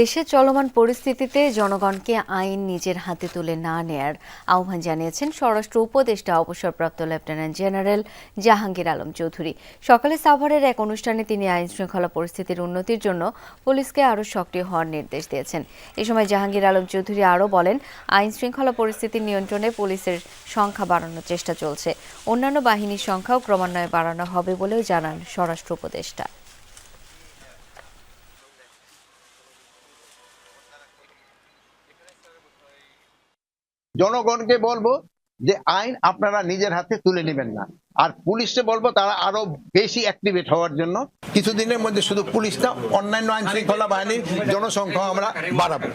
দেশে চলমান পরিস্থিতিতে জনগণকে আইন নিজের হাতে তুলে না নেয়ার আহ্বান জানিয়েছেন স্বরাষ্ট্র উপদেষ্টা অবসরপ্রাপ্ত লেফটেন্যান্ট জেনারেল জাহাঙ্গীর আলম চৌধুরী। সকালে সাভারের এক অনুষ্ঠানে তিনি আইন শৃঙ্খলা পরিস্থিতির উন্নতির জন্য পুলিশকে আরও সক্রিয় হওয়ার নির্দেশ দিয়েছেন। এ সময় জাহাঙ্গীর আলম চৌধুরী আরও বলেন, আইন শৃঙ্খলা পরিস্থিতি নিয়ন্ত্রণে পুলিশের সংখ্যা বাড়ানোর চেষ্টা চলছে। অন্যান্য বাহিনীর সংখ্যাও ক্রমান্বয়ে বাড়ানো হবে বলেও জানান স্বরাষ্ট্র উপদেষ্টা। জনগণকে বলব যে আইন আপনারা নিজের হাতে তুলে নেবেন না। আর পুলিশকে বলব তারা আরও বেশি অ্যাক্টিভেট হওয়ার জন্য। কিছুদিনের মধ্যে শুধু পুলিশটা অন্যান্য আইন শৃঙ্খলা বাহিনীর জনসংখ্যা আমরা বাড়াবো।